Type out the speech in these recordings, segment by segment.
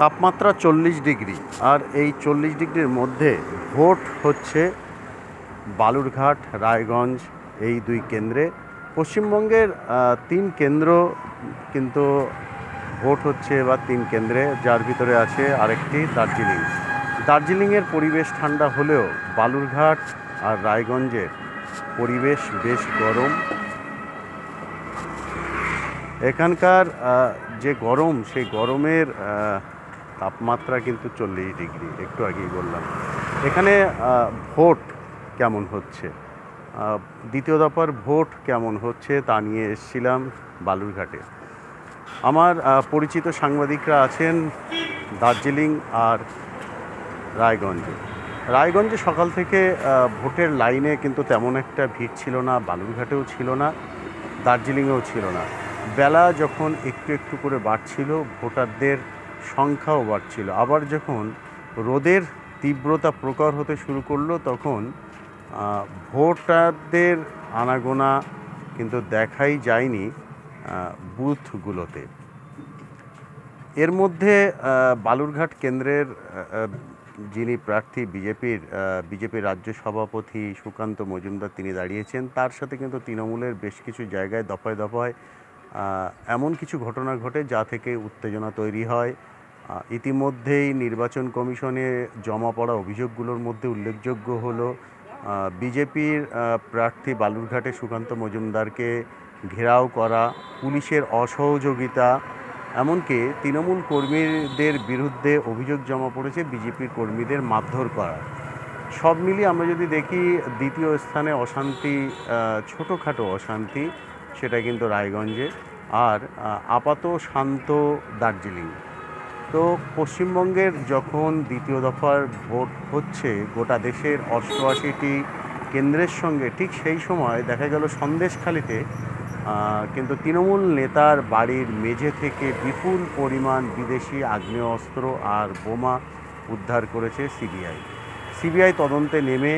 তাপমাত্রা চল্লিশ ডিগ্রি। আর এই চল্লিশ ডিগ্রির মধ্যে ভোট হচ্ছে বালুরঘাট, রায়গঞ্জ এই দুই কেন্দ্রে। পশ্চিমবঙ্গের তিন কেন্দ্র কিন্তু ভোট হচ্ছে এবার তিন কেন্দ্রে, যার ভিতরে আছে আরেকটি দার্জিলিং। দার্জিলিংয়ের পরিবেশ ঠান্ডা হলেও বালুরঘাট আর রায়গঞ্জের পরিবেশ বেশ গরম। এখানকার যে গরম, সেই গরমের তাপমাত্রা কিন্তু চল্লিশ ডিগ্রি, একটু আগেই বললাম। এখানে ভোট কেমন হচ্ছে? দ্বিতীয় দফার ভোট কেমন হচ্ছে তা নিয়ে এসেছিলাম বালুরঘাটে। আমার পরিচিত সাংবাদিকরা আছেন দার্জিলিং আর রায়গঞ্জে। রায়গঞ্জে সকাল থেকে ভোটের লাইনে কিন্তু তেমন একটা ভিড় ছিল না, বালুরঘাটেও ছিল না, দার্জিলিংয়েও ছিল না। বেলা যখন একটু একটু করে বাড়ছিল, ভোটারদের সংখ্যাও বাড়ছিল। আবার যখন রোদের তীব্রতা প্রকর হতে শুরু করল, তখন ভোটারদের আনাগোনা কিন্তু দেখাই যায়নি বুথগুলোতে। এর মধ্যে বালুরঘাট কেন্দ্রের যিনি প্রার্থী, বিজেপির বিজেপির রাজ্য সভাপতি সুকান্ত মজুমদার তিনি দাঁড়িয়েছেন, তার সাথে কিন্তু তৃণমূলের বেশ কিছু জায়গায় দফায় দফায় এমন কিছু ঘটনা ঘটে যা থেকে উত্তেজনা তৈরি হয়। ইতিমধ্যেই নির্বাচন কমিশনে জমা পড়া অভিযোগগুলোর মধ্যে উল্লেখযোগ্য হলো বিজেপির প্রার্থী বালুরঘাটে সুকান্ত মজুমদারকে ঘেরাও করা, পুলিশের অসহযোগিতা, এমনকি তৃণমূল কর্মীদের বিরুদ্ধে অভিযোগ জমা পড়েছে বিজেপির কর্মীদের মারধর করা। সব মিলিয়ে আমরা যদি দেখি, দ্বিতীয় স্থানে অশান্তি ছোটোখাটো অশান্তি, সেটা কিন্তু রায়গঞ্জে। আর আপাত শান্ত দার্জিলিং। তো পশ্চিমবঙ্গের যখন দ্বিতীয় দফার ভোট হচ্ছে, গোটা দেশের অষ্টআশিটি কেন্দ্রের সঙ্গে ঠিক সেই সময় দেখা গেল সন্দেশখালিতে কিন্তু তৃণমূল নেতার বাড়ির মেঝে থেকে বিপুল পরিমাণ বিদেশি আগ্নেয়াস্ত্র আর বোমা উদ্ধার করেছে সিবিআই। সিবিআই তদন্তে নেমে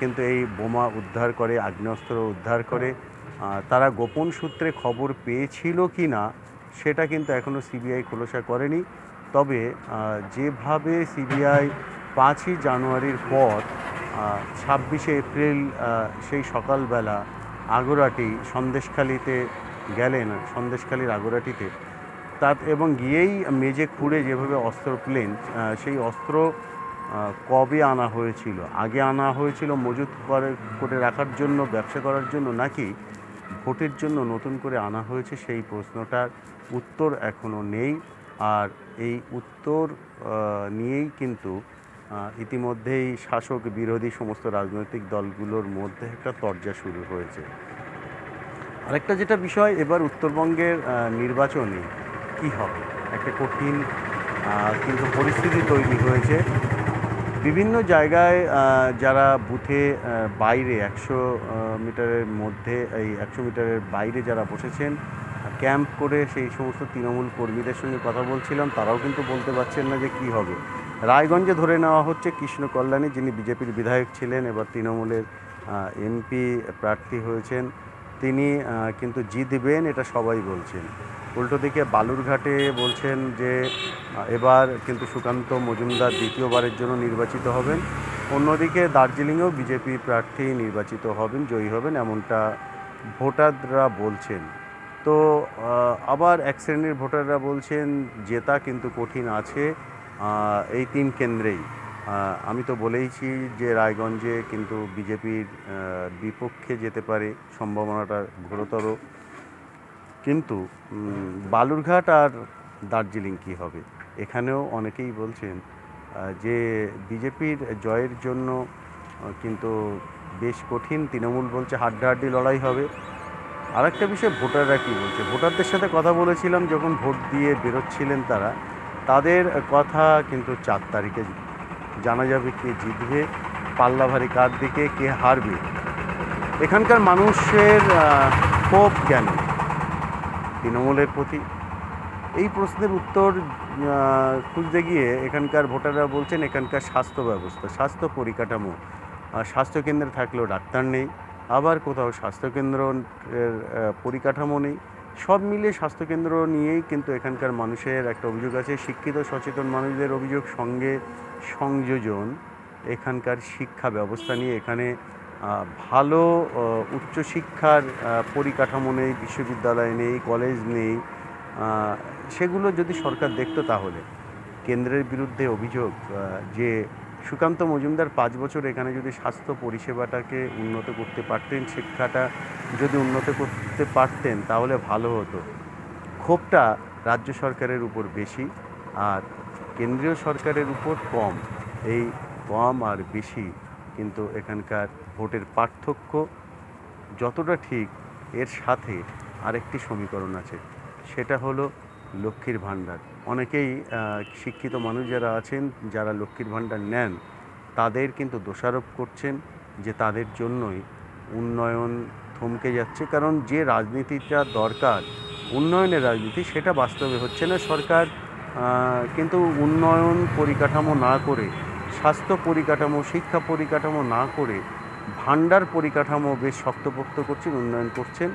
কিন্তু এই বোমা উদ্ধার করে, আগ্নেয়াস্ত্র উদ্ধার করে তারা গোপন সূত্রে খবর পেয়েছিল কি না, সেটা কিন্তু এখনও সিবিআই খোলসা করেনি। তবে যেভাবে সিবিআই পাঁচই জানুয়ারির পর ছাব্বিশে এপ্রিল সেই সকালবেলা আগরাটি সন্দেশখালিতে গেলেন, সন্দেশখালির আগরাটিতে তাত এবং গিয়েই মেজে খুঁড়ে যেভাবে অস্ত্র প্লেন সেই অস্ত্র কবে আনা হয়েছিল? আগে আনা হয়েছিল মজুত করে করে রাখার জন্য, ব্যবসা করার জন্য, নাকি ভোটের জন্য নতুন করে আনা হয়েছে? সেই প্রশ্নটার উত্তর এখনও নেই। আর এই উত্তর নিয়েই কিন্তু ইতিমধ্যেই শাসক বিরোধী সমস্ত রাজনৈতিক দলগুলোর মধ্যে একটা তরজা শুরু হয়েছে। আরেকটা যেটা বিষয়, এবার উত্তরবঙ্গের নির্বাচনে কি হবে? একটা কঠিন কিন্তু পরিস্থিতি তৈরি হয়েছে। বিভিন্ন জায়গায় যারা বুথে বাইরে, একশো মিটারের মধ্যে, এই একশো মিটারের বাইরে যারা বসেছেন ক্যাম্প করে সেই সমস্ত তৃণমূল কর্মীদের সঙ্গে কথা বলছিলাম, তারাও কিন্তু বলতে পারছেন না যে কি হবে। রায়গঞ্জে ধরে নেওয়া হচ্ছে কৃষ্ণ কল্যাণী, যিনি বিজেপির বিধায়ক ছিলেন, এবার তৃণমূলের এমপি প্রার্থী হয়েছেন। তিনি কিন্তু জিতবেন, এটা সবাই বলছেন। উল্টো দিকে বালুরঘাটে বলছেন যে এবার কিন্তু সুকান্ত মজুমদার দ্বিতীয়বারের জন্য নির্বাচিত হবেন। অন্যদিকে দার্জিলিংয়েও বিজেপি প্রার্থী নির্বাচিত হবেন, জয়ী হবেন, এমনটা ভোটাররা বলছেন। তো আবার এক শ্রেণির ভোটাররা বলছেন, জেতা কিন্তু কঠিন আছে এই তিন কেন্দ্রেই। আমি তো বলেইছি যে রায়গঞ্জে কিন্তু বিজেপির বিপক্ষে যেতে পারে, সম্ভাবনাটা ঘোরতর। কিন্তু বালুরঘাট আর দার্জিলিং কি হবে? এখানেও অনেকেই বলছেন যে বিজেপির জয়ের জন্য কিন্তু বেশ কঠিন। তৃণমূল বলছে হাড্ডাহাড্ডি লড়াই হবে। আরেকটা বিষয়, ভোটাররা কী বলছে? ভোটারদের সাথে কথা বলেছিলাম, যখন ভোট দিয়ে বেরোচ্ছিলেন তারা, তাদের কথা কিন্তু চার তারিখে জানা যাবে কে জিতবে পাল্লা ভারী কার দিকে, কে হারবে। এখানকার মানুষের ক্ষোভ কেন তৃণমূলের প্রতি? এই প্রশ্নের উত্তর খুঁজতে গিয়ে এখানকার ভোটাররা বলছেন, এখানকার স্বাস্থ্য ব্যবস্থা, স্বাস্থ্য পরিকাঠামো স্বাস্থ্যকেন্দ্রে থাকলেও ডাক্তার নেই। আবার কোথাও স্বাস্থ্যকেন্দ্র এর, পরিকাঠামো নেই। সব মিলিয়ে স্বাস্থ্যকেন্দ্র নিয়েই কিন্তু এখানকার মানুষের একটা অভিযোগ আছে। শিক্ষিত সচেতন মানুষদের অভিযোগ সঙ্গে সংযোজন এখানকার শিক্ষা ব্যবস্থা নিয়ে এখানে ভালো উচ্চশিক্ষার পরিকাঠামো নেই বিশ্ববিদ্যালয় নেই কলেজ নেই সেগুলো যদি সরকার দেখতো তাহলে। কেন্দ্রের বিরুদ্ধে অভিযোগ যে সুকান্ত মজুমদার পাঁচ বছর এখানে যদি স্বাস্থ্য পরিষেবাটাকে উন্নত করতে পারতেন, শিক্ষাটা যদি উন্নত করতে পারতেন, তাহলে ভালো হতো। ক্ষোভটা রাজ্য সরকারের উপর বেশি আর কেন্দ্রীয় সরকারের উপর কম। এই কম আর বেশি কিন্তু এখানকার ভোটের পার্থক্য যতটা ঠিক, এর সাথে আরেকটি সমীকরণ আছে। সেটা হলো লক্ষ্মীর ভাণ্ডার। অনেকেই শিক্ষিত মানুষ যারা আছেন, যারা লক্ষ্মীর ভাণ্ডার নেন, তাদের কিন্তু দোষারোপ করছেন যে তাদের জন্যই উন্নয়ন থমকে যাচ্ছে। কারণ যে রাজনীতিটা দরকার, উন্নয়নের রাজনীতি, সেটা বাস্তবে হচ্ছে না। সরকার কিন্তু উন্নয়ন পরিকাঠামো না করে, স্বাস্থ্য পরিকাঠামো, শিক্ষা পরিকাঠামো না করে, ভাণ্ডার পরিকাঠামো বেশ শক্তপোক্ত করছেন, উন্নয়ন করছেন।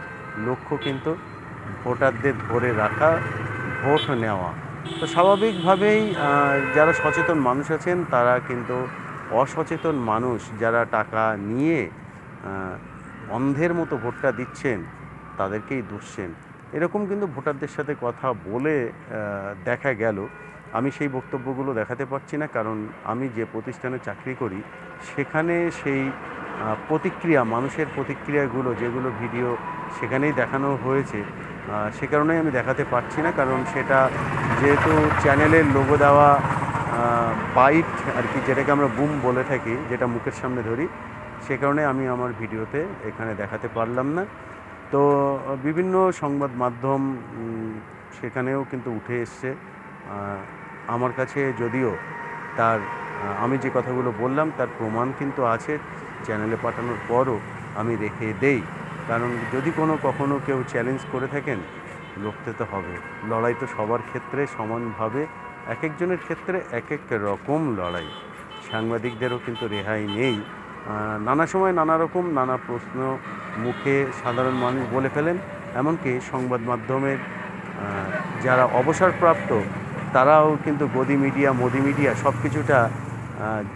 লক্ষ্য কিন্তু ভোটারদের ধরে রাখা, ভোট নেওয়া। তো স্বাভাবিকভাবেই যারা সচেতন মানুষ আছেন, তারা কিন্তু অসচেতন মানুষ যারা টাকা নিয়ে অন্ধের মতো ভোটটা দিচ্ছেন, তাদেরকেই দুষছেন। এরকম কিন্তু ভোটারদের সাথে কথা বলে দেখা গেল। আমি সেই বক্তব্যগুলো দেখাতে পারছি না, কারণ আমি যে প্রতিষ্ঠানে চাকরি করি, সেখানে সেই প্রতিক্রিয়া, মানুষের প্রতিক্রিয়াগুলো, যেগুলো ভিডিও সেখানেই দেখানো হয়েছে সে কারণেই আমি দেখাতে পারছি না, কারণ সেটা যেহেতু চ্যানেলের লোগো দেওয়া বাইট আর কি যেটাকে আমরা বুম বলে থাকি, যেটা মুখের সামনে ধরি, সে কারণে আমি আমার ভিডিওতে এখানে দেখাতে পারলাম না। তো, বিভিন্ন সংবাদ মাধ্যম সেখানেও কিন্তু উঠে এসছে। আমার কাছে যদিও তার আমি যে কথাগুলো বললাম, তার প্রমাণ কিন্তু আছে চ্যানেলে পাঠানোর পরও আমি রেখে দেই। কারণ যদি কোনো কখনো কেউ চ্যালেঞ্জ করে থাকেন, লড়তে তো হবে। লড়াই তো সবার ক্ষেত্রে সমানভাবে এক একজনের ক্ষেত্রে এক এক রকম লড়াই। সাংবাদিকদেরও কিন্তু রেহাই নেই। নানা সময় নানা রকম নানা প্রশ্ন মুখে সাধারণ মানুষ বলে ফেলেন। এমনকি সংবাদ মাধ্যমের যারা অবসরপ্রাপ্ত, তারাও কিন্তু গদি মিডিয়া, মোদি মিডিয়া সব কিছুটা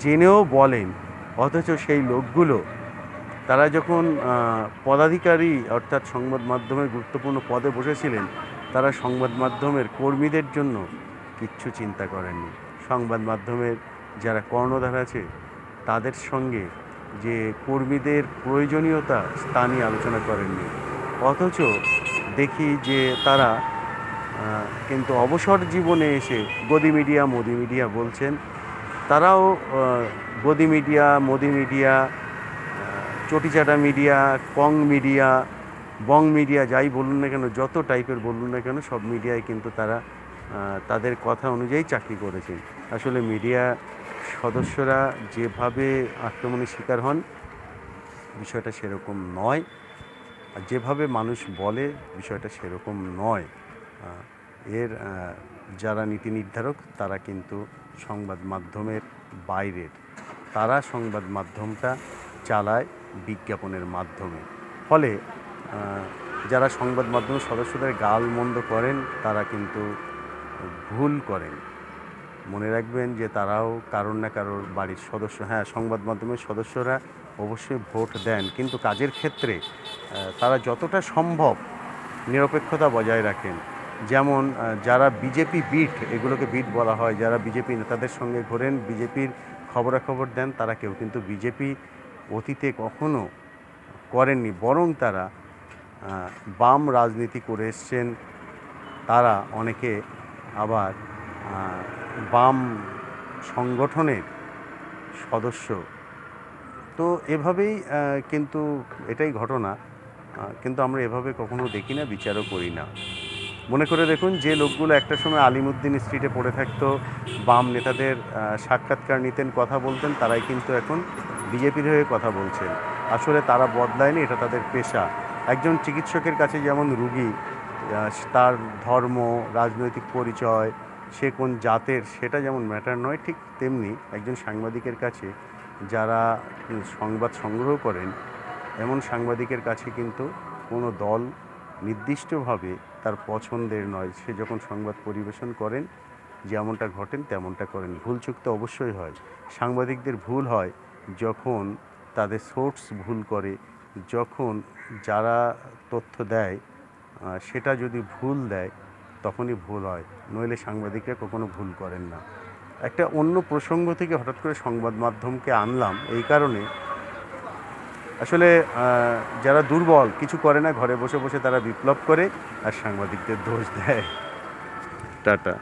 জেনেও বলেন। অথচ সেই লোকগুলো তারা যখন পদাধিকারী অর্থাৎ সংবাদ মাধ্যমের গুরুত্বপূর্ণ পদে বসেছিলেন, তারা সংবাদ মাধ্যমের কর্মীদের জন্য কিচ্ছু চিন্তা করেননি। সংবাদ মাধ্যমের যারা কর্ণধার আছে, তাদের সঙ্গে যে কর্মীদের প্রয়োজনীয়তা, তা নিয়ে আলোচনা করেননি। অথচ দেখি যে তারা কিন্তু অবসর জীবনে এসে গদি মিডিয়া, মোদি মিডিয়া বলছেন, তারাও গদি মিডিয়া, মোদি মিডিয়া চটিচাটা মিডিয়া, কং মিডিয়া, বং মিডিয়া যাই বলুন না কেন, যত টাইপের বলুন না কেন, সব মিডিয়ায় কিন্তু তারা তাদের কথা অনুযায়ী চাকরি করেছেন। আসলে মিডিয়া সদস্যরা যেভাবে আক্রমণের শিকার হন, বিষয়টা সেরকম নয়। আর যেভাবে মানুষ বলে, বিষয়টা সেরকম নয়। এর যারা নীতি নির্ধারক, তারা কিন্তু সংবাদ মাধ্যমের বাইরের। তারা সংবাদ মাধ্যমটা চালায় বিজ্ঞাপনের মাধ্যমে। ফলে যারা সংবাদ মাধ্যমের সদস্যদের গাল মন্দ করেন, তারা কিন্তু ভুল করেন। মনে রাখবেন যে তারাও কারোর না কারোর বাড়ির সদস্য। হ্যাঁ সংবাদ মাধ্যমের সদস্যরা অবশ্যই ভোট দেন। কিন্তু কাজের ক্ষেত্রে তারা যতটা সম্ভব নিরপেক্ষতা বজায় রাখেন। যেমন যারা বিজেপি বিট, এগুলোকে বিট বলা হয়, যারা বিজেপি নেতাদের সঙ্গে ঘোরেন, বিজেপির খবরাখবর দেন, তারা কেউ কিন্তু বিজেপি অতীতে কখনো করেননি, বরং তারা বাম রাজনীতি করে এসছেন। তারা অনেকে আবার বাম সংগঠনের সদস্য। তো এভাবেই কিন্তু এটাই ঘটনা। কিন্তু আমরা এভাবে কখনো দেখি না, বিচারও করি না। মনে করে দেখুন, যে লোকগুলো একটা সময় আলিমুদ্দিন স্ট্রিটে পড়ে থাকতো, বাম নেতাদের সাক্ষাৎকার নিতেন, কথা বলতেন, তারাই কিন্তু এখন বিজেপির হয়ে কথা বলছেন। আসলে তারা বদলায়নি, এটা তাদের পেশা। একজন চিকিৎসকের কাছে যেমন রুগী তার ধর্ম, রাজনৈতিক পরিচয়, সে কোন জাতের সেটা যেমন ম্যাটার নয়, ঠিক তেমনি একজন সাংবাদিকের কাছে যারা সংবাদ সংগ্রহ করেন, এমন সাংবাদিকের কাছে কিন্তু কোনো দল নির্দিষ্টভাবে তার পছন্দের নয়। সে যখন সংবাদ পরিবেশন করেন, যেমনটা ঘটেন তেমনটা করেন। ভুল তো অবশ্যই হয়। সাংবাদিকদের ভুল হয় যখন তাদের সোর্স ভুল করে, যখন যারা তথ্য দেয় সেটা যদি ভুল দেয়, তখনই ভুল হয়। নইলে সাংবাদিকরা কখনো ভুল করেন না। একটা অন্য প্রসঙ্গ থেকে হঠাৎ করে সংবাদ মাধ্যমকে আনলাম এই কারণে। আসলে যারা দুর্বল, কিছু করে না, ঘরে বসে বসে তারা বিপ্লব করে আর সাংবাদিকদের দোষ দেয়। টাটা।